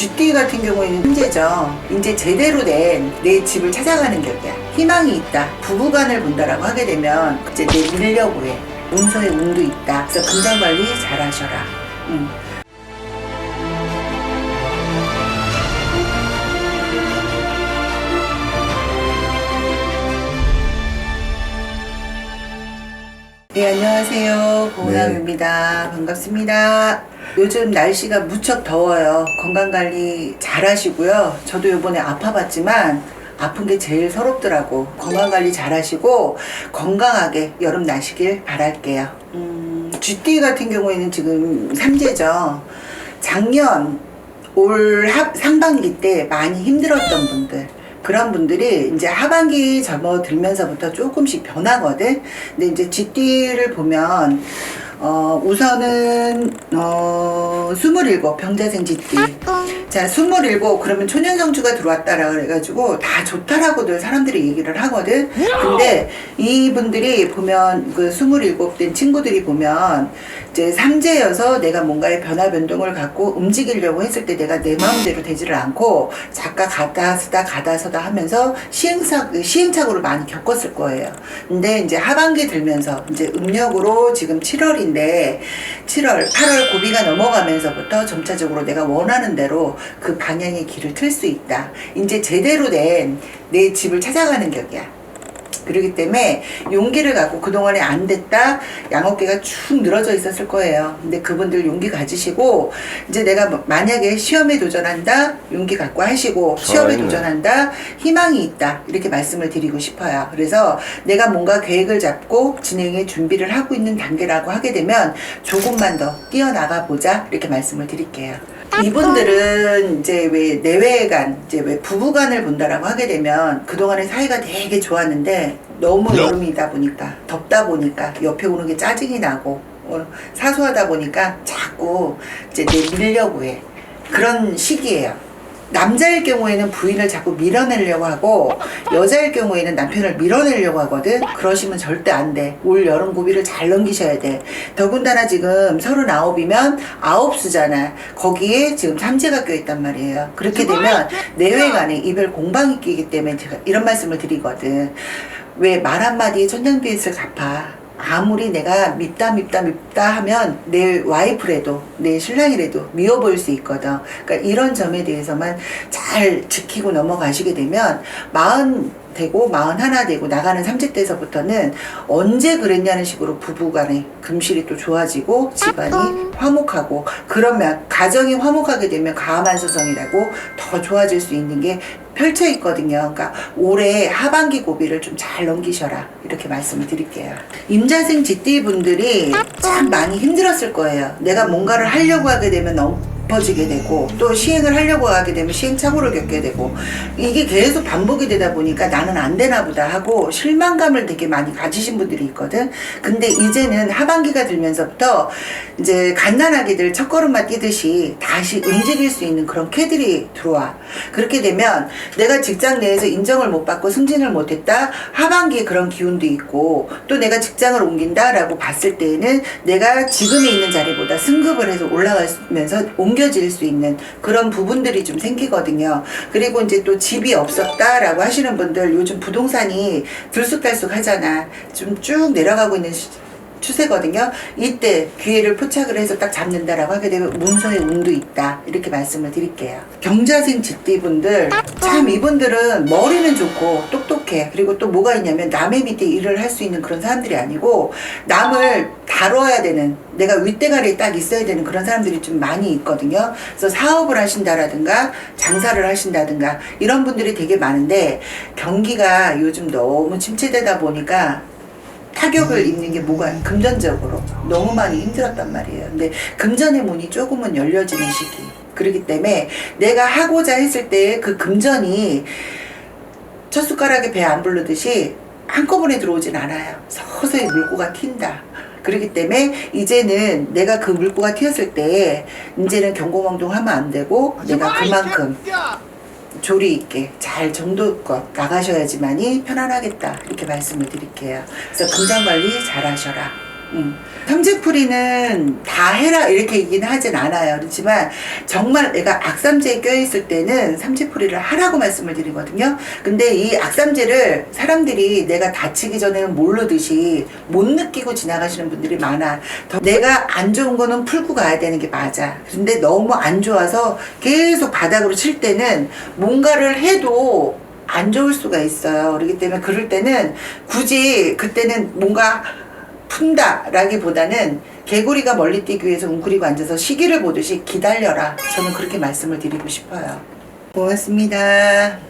GT 같은 경우에는 현재죠. 이제 제대로 된 내 집을 찾아가는 격이야. 희망이 있다. 부부간을 본다라고 하게 되면 이제 내 밀려고 해. 운서에 운도 있다. 그래서 금전 관리 잘 하셔라. 음. 네, 안녕하세요. 고은함입니다. 반갑습니다. 요즘 날씨가 무척 더워요. 건강관리 잘 하시고요. 저도 요번에 아파봤지만 아픈 게 제일 서럽더라고. 건강관리 잘 하시고 건강하게 여름 나시길 바랄게요. 음, GT 같은 경우에는 지금 삼재죠. 작년 올 하- 상반기 때 많이 힘들었던 분들 그런 분들이 이제 하반기 접어들면서부터 조금씩 변하거든. 근데 이제 GT를 보면 어 우선은 어 27, 병자생 GT. 자, 27 그러면 초년성주가 들어왔다라 그래가지고 다 좋다라고들 사람들이 얘기를 하거든. 근데 이분들이 보면 그 27된 친구들이 보면 이제 삼재여서 내가 뭔가의 변화 변동을 갖고 움직이려고 했을 때 내가 내 마음대로 되지를 않고 잠깐 가다 쓰다 가다 서다 하면서 시행착 시행착오를 많이 겪었을 거예요. 근데 이제 하반기 들면서 이제 음력으로 지금 7월인데 7월, 8월 고비가 넘어가면서부터 점차적으로 내가 원하는 대로 그 방향의 길을 틀 수 있다. 이제 제대로 된 내 집을 찾아가는 격이야. 그렇기 때문에 용기를 갖고 그동안에 안 됐다 양어깨가 축 늘어져 있었을 거예요. 근데 그분들 용기 가지시고 이제 내가 뭐- 만약에 시험에 도전한다 용기 갖고 하시고 시험에 아니네. 도전한다 희망이 있다 이렇게 말씀을 드리고 싶어요. 그래서 내가 뭔가 계획을 잡고 진행에 준비를 하고 있는 단계라고 하게 되면 조금만 더 뛰어나가 보자 이렇게 말씀을 드릴게요. 이분들은 이제 왜 내외간 이제 왜 부부간을 본다라고 하게 되면 그동안의 사이가 되게 좋았는데 너무 여름이다 보니까 덥다 보니까 옆에 오는 게 짜증이 나고 어, 사소하다 보니까 자꾸 이제 내 밀려고 해. 그런 시기예요. 남자일 경우에는 부인을 자꾸 밀어내려고 하고 여자일 경우에는 남편을 밀어내려고 하거든. 그러시면 절대 안돼. 올 여름 고비를 잘 넘기셔야 돼. 더군다나 지금 서른아홉이면 아홉 수잖아. 거기에 지금 삼재가 껴있단 말이에요. 그렇게 되면 내외간에 이별 공방이 끼기 때문에 제가 이런 말씀을 드리거든. 왜 말 한마디에 천냥빚을 갚아 아무리 내가 밉다 밉다 밉다 하면 내 와이프라도 내 신랑이라도 미워 보일 수 있거든. 그러니까 이런 점에 대해서만 잘 지키고 넘어가시게 되면 마흔 되고 마흔 하나 되고 나가는 삼재 때서부터는 언제 그랬냐는 식으로 부부간에 금실이 또 좋아지고 집안이 화목하고 그러면 가정이 화목하게 되면 가만 소성이라고 더 좋아질 수 있는 게 펼쳐 있거든요. 그러니까 올해 하반기 고비를 좀 잘 넘기셔라 이렇게 말씀을 드릴게요. 임자생 GT 분들이 참 많이 힘들었을 거예요. 내가 뭔가를 하려고 하게 되면 엎어지게 되고 또 시행을 하려고 하게 되면 시행착오를 겪게 되고 이게 계속 반복이 되다 보니까 나는 안 되나 보다 하고 실망감을 되게 많이 가지신 분들이 있거든. 근데 이제는 하반기가 들면서부터 이제 갓난아기들 첫걸음만 뛰듯이 다시 움직일 수 있는 그런 쾌들이 들어와. 그렇게 되면 내가 직장 내에서 인정을 못 받고 승진을 못 했다. 하반기에 그런 기운도 있고 또 내가 직장을 옮긴다라고 봤을 때에는 내가 지금에 있는 자리보다 승급을 해서 올라가면서 옮겨 질 수 있는 그런 부분들이 좀 생기거든요. 그리고 이제 또 집이 없었다라고 하시는 분들 요즘 부동산이 들쑥달쑥 하잖아. 좀 쭉 내려가고 있는 시- 추세거든요. 이때 기회를 포착을 해서 딱 잡는다라고 하게 되면 문서에 운도 있다. 이렇게 말씀을 드릴게요. 경자생 집디분들 참 이분들은 머리는 좋고 똑똑 해. 그리고 또 뭐가 있냐면 남의 밑에 일을 할 수 있는 그런 사람들이 아니고 남을 다뤄야 되는 내가 윗대가리에 딱 있어야 되는 그런 사람들이 좀 많이 있거든요. 그래서 사업을 하신다라든가 장사를 하신다든가 이런 분들이 되게 많은데 경기가 요즘 너무 침체되다 보니까 타격을 입는 게 뭐가 금전적으로 너무 많이 힘들었단 말이에요. 근데 금전의 문이 조금은 열려지는 시기. 그렇기 때문에 내가 하고자 했을 때 그 금전이 첫 숟가락에 배안 부르듯이 한꺼번에 들어오진 않아요. 서서히 물고가 튄다. 그렇기 때문에 이제는 내가 그 물고가 튀었을 때 이제는 경고망동 하면 안 되고 내가 그만큼 조리 있게 잘 정도껏 나가셔야지만이 편안하겠다 이렇게 말씀을 드릴게요. 그래서 금전 관리 잘 하셔라. 음. 삼재풀이는 다 해라 이렇게 얘기는 하진 않아요. 그렇지만 정말 내가 악삼제에 껴있을 때는 삼재풀이를 하라고 말씀을 드리거든요. 근데 이 악삼제를 사람들이 내가 다치기 전에는 모르듯이 못 느끼고 지나가시는 분들이 많아. 더 내가 안 좋은 거는 풀고 가야 되는 게 맞아. 근데 너무 안 좋아서 계속 바닥으로 칠 때는 뭔가를 해도 안 좋을 수가 있어요. 그렇기 때문에 그럴 때는 굳이 그때는 뭔가 푼다라기보다는 개구리가 멀리 뛰기 위해서 웅크리고 앉아서 시기를 보듯이 기다려라. 저는 그렇게 말씀을 드리고 싶어요. 고맙습니다.